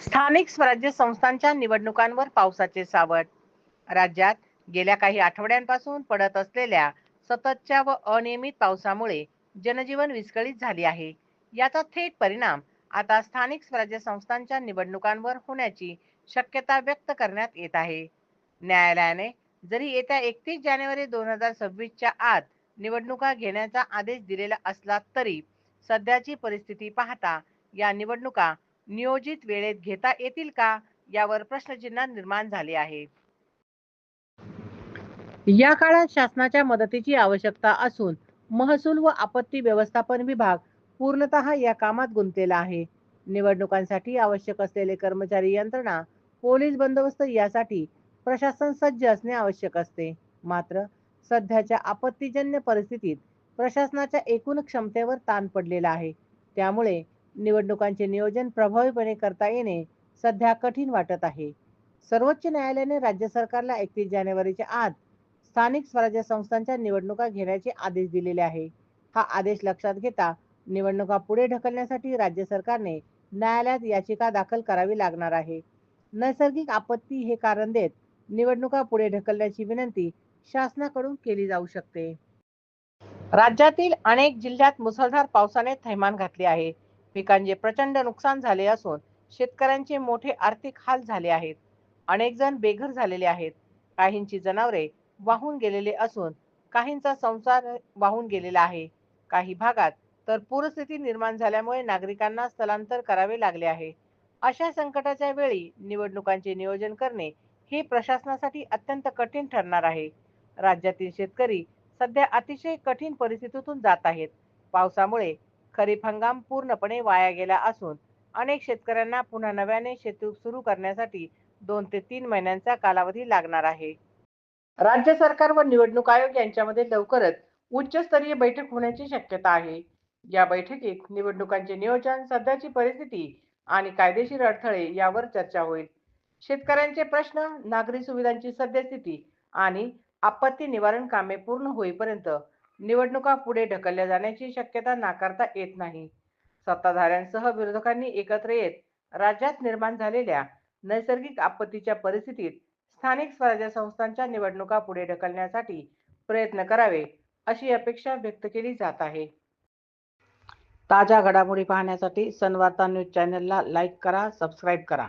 स्थानिक स्वराज्य संस्थांच्या निवडणुकांवर पावसाचे सावट. राज्यात गेल्या काही आठवड्यांपासून पडत असलेल्या सततच्या व अनियमित पावसामुळे जनजीवन विस्कळीत झाले आहे. याचा थेट परिणाम आता स्थानिक स्वराज्य संस्थांच्या निवडणुकांवर होण्याची शक्यता व्यक्त करण्यात येत आहे. न्यायालयाने जरी येत्या एकतीस जानेवारी दोन हजार सव्वीसच्या आत निवडणुका घेण्याचा आदेश दिलेला असला तरी सध्याची परिस्थिती पाहता या निवडणुका नियोजित वेळेत घेता येतील का? यावर प्रश्नचिन्ह निर्माण झाले आहे. या काळात शासनाच्या मदतीची आवश्यकता असून महसूल व आपत्ती व्यवस्थापन विभाग पूर्णतः या कामात गुंतलेला आहे. निवडणुकांसाठी आवश्यक असलेले कर्मचारी यंत्रणा पोलीस बंदोबस्त यासाठी प्रशासन सज्ज असणे आवश्यक असते. मात्र सध्याच्या आपत्तीजन्य परिस्थितीत प्रशासनाच्या एकूण क्षमतेवर ताण पडलेला आहे. त्यामुळे निवडणुकांचे नियोजन प्रभावीपणे करता येणे सध्या कठीण वाटत आहे. सर्वोच्च न्यायालयाने राज्य सरकारला एकतीस जानेवारीच्या आत स्थानिक स्वराज्य संस्थांच्या निवडणुका घेण्याचे आदेश दिलेले आहे. हा आदेश लक्षात घेता निवडणुका पुढे ढकलण्यासाठी राज्य सरकारने न्यायालयात याचिका दाखल करावी लागणार आहे. नैसर्गिक आपत्ती हे कारण देत निवडणुका पुढे ढकलण्याची विनंती शासनाकडून केली जाऊ शकते. राज्यातील अनेक जिल्ह्यात मुसळधार पावसाने थैमान घातले आहे. पिकांचे प्रचंड नुकसान झाले असून शेतकऱ्यांचे मोठे आर्थिक हाल झाले आहेत. अनेक जण बेघर झालेले आहेत. काहींची जनावरे वाहून गेलेले असून काहींचा संसार वाहून गेलेला आहे. काही भागात तर पूरस्थिती निर्माण झाल्यामुळे नागरिकांना स्थलांतर करावे लागले आहे. अशा संकटाच्या वेळी निवडणुकांचे नियोजन करणे हे प्रशासनासाठी अत्यंत कठीण ठरणार आहे. राज्यातील शेतकरी सध्या अतिशय कठीण परिस्थितीतून जात आहेत. पावसामुळे खरीप हंगाम पूर्णपणे वाया गेला असून अनेक शेतकऱ्यांना पुन्हा नव्याने शेती सुरू करण्यासाठी दोन ते तीन महिन्यांचा कालावधी लागणार आहे. राज्य सरकार व निवडणूक आयोग यांच्यामध्ये लवकरच उच्चस्तरीय बैठक होण्याची शक्यता आहे. या बैठकीत निवडणुकांचे नियोजन सध्याची परिस्थिती आणि कायदेशीर अडथळे यावर चर्चा होईल. शेतकऱ्यांचे प्रश्न नागरी सुविधांची सद्यस्थिती आणि आपत्ती निवारण कामे पूर्ण होईपर्यंत निवडणुका पुढे ढकलल्या जाण्याची शक्यता नाकारता येत नाही. सत्ताधाऱ्यांसह विरोधकांनी एकत्र येत राज्यात निर्माण झालेल्या नैसर्गिक आपत्तीच्या परिस्थितीत स्थानिक स्वराज्य संस्थांच्या निवडणुका पुढे ढकलण्यासाठी प्रयत्न करावे अशी अपेक्षा व्यक्त केली जात आहे. ताज्या घडामोडी पाहण्यासाठी सनवार्ता न्यूज चॅनलला लाईक करा सबस्क्राईब करा.